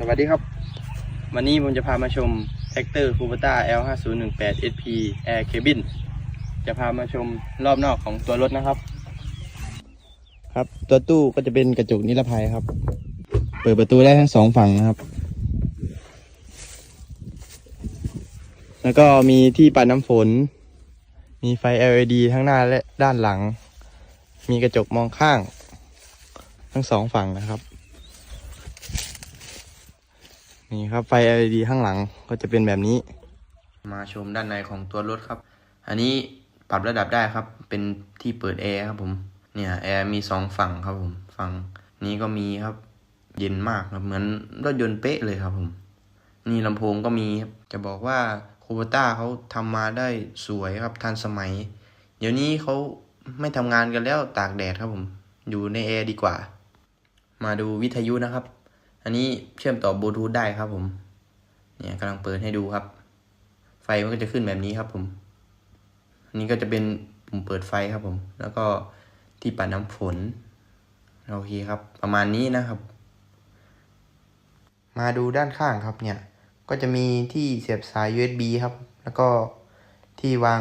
สวัสดีครับ วันนี้ผมจะพามาชมแท็กเตอร์คูปต้า L5018 SP Air Cabin จะพามาชมรอบนอกของตัวรถนะครับ ครับ ตัวตู้ก็จะเป็นกระจกนิรภัยครับ เปิดประตูได้ทั้งสองฝั่งนะครับ แล้วก็มีที่ปัดน้ำฝน มีไฟ LED ทั้งหน้าและด้านหลัง มีกระจกมองข้าง ทั้งสองฝั่งนะครับ นี่ครับไฟ LED ข้างหลังก็จะเป็นแบบนี้ มาชมด้านในของตัวรถครับ อันนี้ปรับระดับได้ครับ เป็นที่เปิดแอร์ครับผม เนี่ยแอร์มีสองฝั่งครับผม ฝั่งนี้ก็มีครับ เย็นมากครับ เหมือนรถยนต์เป๊ะเลยครับผม นี่ลำโพงก็มีครับ จะบอกว่าโคบต้าเขาทำมาได้สวยครับทันสมัย เดี๋ยวนี้เขาไม่ทำงานกันแล้วตากแดดครับผม อยู่ในแอร์ดีกว่า มาดูวิทยุนะครับ อันนี้เชื่อมต่อบลูทูธได้ครับผม เนี่ยกำลังเปิดให้ดูครับ ไฟมันก็จะขึ้นแบบนี้ครับผม อันนี้ก็จะเป็นปุ่มเปิดไฟครับผม แล้วก็ที่ปัดน้ำฝน โอเคครับ ประมาณนี้นะครับ มาดูด้านข้างครับเนี่ย ก็จะมีที่เสียบสาย USB ครับ แล้วก็ที่วาง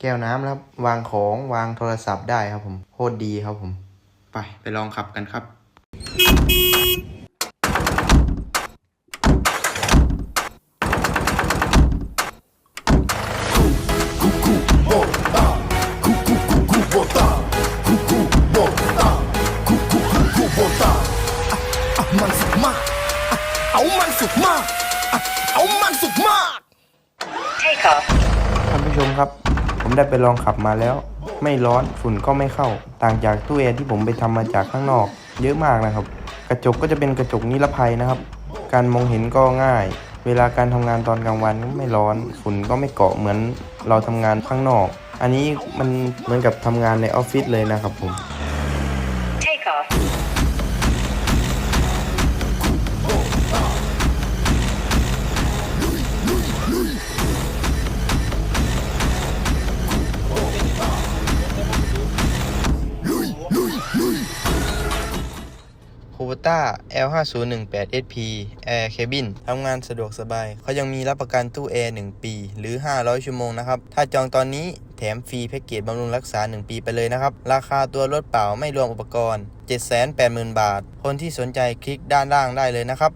แก้วน้ำครับ วางของวางโทรศัพท์ได้ครับผมโคตรดีครับผม ไป ไปลองขับกันครับ มันสุดมากอะเอามันสุดมากอะเอามันสุดมาก Take off. ท่านผู้ชมครับ ผมได้ไปลองขับมาแล้ว ไม่ร้อนฝุ่นก็ไม่เข้า ต่างจากตู้แอร์ที่ผมไปทำมาจากข้างนอก เยอะมากนะครับ กระจกก็จะเป็นกระจกนิรภัยนะครับ การมองเห็นก็ง่าย เวลาการทำงานตอนกลางวันก็ไม่ร้อนฝุ่นก็ไม่เกาะเหมือนเราทำงานข้างนอก อันนี้มันเหมือนกับทำงานในออฟฟิศเลยนะครับผม โบต้า L5018 SP Air Cabin ทำงานสะดวกสบาย เขายังมีรับประกันตู้แอร์ 1 ปี หรือ 500 ชั่วโมงนะครับ ถ้าจองตอนนี้แถมฟรีแพ็กเกจบำรุงรักษา 1 ปีไปเลยนะครับ ราคาตัวรถเปล่าไม่รวมอุปกรณ์ 780,000 บาท คนที่สนใจคลิกด้านล่างได้เลยนะครับ